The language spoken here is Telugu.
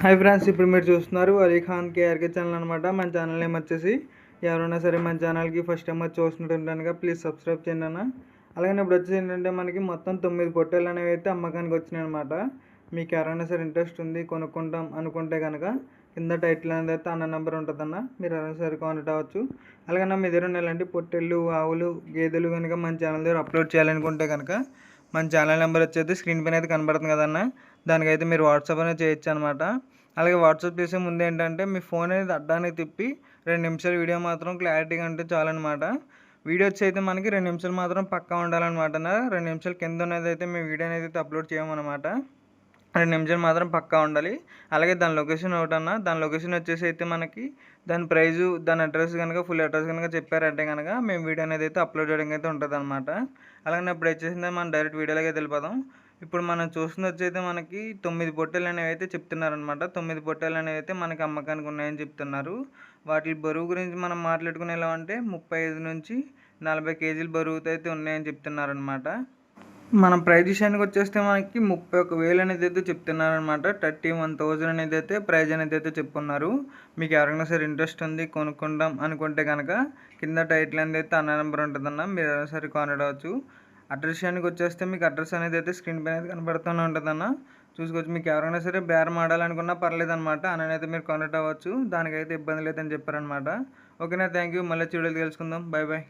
హాయ్ ఫ్రెండ్స్ ఇప్పుడు మీరు చూస్తున్నారు అలీ ఖాన్ కేఆర్కే ఛానల్ అనమాట మన ఛానల్ నేమ్ వచ్చేసి ఎవరైనా సరే మన ఛానల్కి ఫస్ట్ టైం వచ్చి చూస్తుంటుంటానుగా ప్లీజ్ సబ్స్క్రైబ్ చేయండి అన్న. అలాగే ఇప్పుడు వచ్చేసి ఏంటంటే మనకి మొత్తం తొమ్మిది పొట్టేలు అనేవి అయితే అమ్మకానికి వచ్చినాయి అనమాట మీకు ఎవరైనా సరే ఇంట్రెస్ట్ ఉంది కొనుక్కుంటాం అనుకుంటే కనుక కింద టైటిల్ అనేది అయితే అన్న నెంబర్ ఉంటుందన్న మీరు ఎవరైనా సరే కాంటాక్ట్ అవ్వచ్చు. అలాగే మీ దగ్గర ఉన్న ఇలాంటి ఆవులు గేదెలు కనుక మన ఛానల్ దగ్గర అప్లోడ్ చేయాలనుకుంటే కనుక మన ఛానల్ నెంబర్ వచ్చేది స్క్రీన్ పైన అయితే కనబడుతుంది కదన్న? దానికైతే మీరు వాట్సాప్ అనేది చేయొచ్చు అనమాట అలాగే వాట్సాప్ చేసే ముందు ఏంటంటే మీ ఫోన్ అనేది అడ్డానికి తిప్పి రెండు నిమిషాలు వీడియో మాత్రం క్లారిటీగా అంటే చాలన్నమాట. వీడియో వచ్చి అయితే మనకి రెండు నిమిషాలు మాత్రం పక్కా ఉండాలన్నమాట రెండు నిమిషాలు కింద ఉన్నది అయితే మేము వీడియో అనేది అప్లోడ్ చేయమన్నమాట. రెండు నిమిషాలు మాత్రం పక్కా ఉండాలి. అలాగే దాని లొకేషన్ ఒకటన్నా దాని లొకేషన్ వచ్చేసి అయితే మనకి దాని ప్రైజు దాని అడ్రస్ కనుక ఫుల్ అడ్రస్ కనుక చెప్పారంటే కనుక మేము వీడియో అనేది అయితే అప్లోడ్ చేయడం అయితే ఉంటుంది అనమాట అలాగే ఇప్పుడు వచ్చేసిందే మనం డైరెక్ట్ వీడియోలోకి వెళ్ళిపోదాం. ఇప్పుడు మనం చూస్తుంది వచ్చైతే మనకి తొమ్మిది పొట్టెలు అనేవి అయితే చెప్తున్నారనమాట తొమ్మిది పొట్టెలు అనేవి అయితే మనకి అమ్మకానికి ఉన్నాయని చెప్తున్నారు. వాటి బరువు గురించి మనం మాట్లాడుకునేలా అంటే ముప్పై ఐదు నుంచి నలభై కేజీల బరువుతో అయితే ఉన్నాయని చెప్తున్నారనమాట మనం ప్రైజ్ విషయానికి వచ్చేస్తే మనకి ముప్పై ఒక వేలు అనేది అయితే చెప్తున్నారనమాట థర్టీ వన్ థౌజండ్ అనేది అయితే ప్రైజ్ అనేది అయితే చెప్పుకున్నారు మీకు ఎవరైనా సరే ఇంట్రెస్ట్ ఉంది కొనుక్కుందాం అనుకుంటే కనుక కింద టైటిల్ అనేది అయితే అన్న నెంబర్ ఉంటుందన్న. మీరు ఎవరైనా సరే కాంటాక్ట్ అవ్వచ్చు అడ్రస్ విషయానికి వచ్చేస్తే మీకు అడ్రస్ అనేది అయితే స్క్రీన్ పైన అయితే కనబడుతూనే ఉంటుందన్న. చూసుకోవచ్చు మీకు ఎవరైనా సరే బేరం ఆడాలనుకున్నా పర్లేదు అనమాట అయితే మీరు కాంటాక్ట్ అవ్వచ్చు దానికైతే ఇబ్బంది లేదని చెప్పారనమాట ఓకేనా థ్యాంక్ యూ మళ్ళీ చూడాలి తెలుసుకుందాం. Bye bye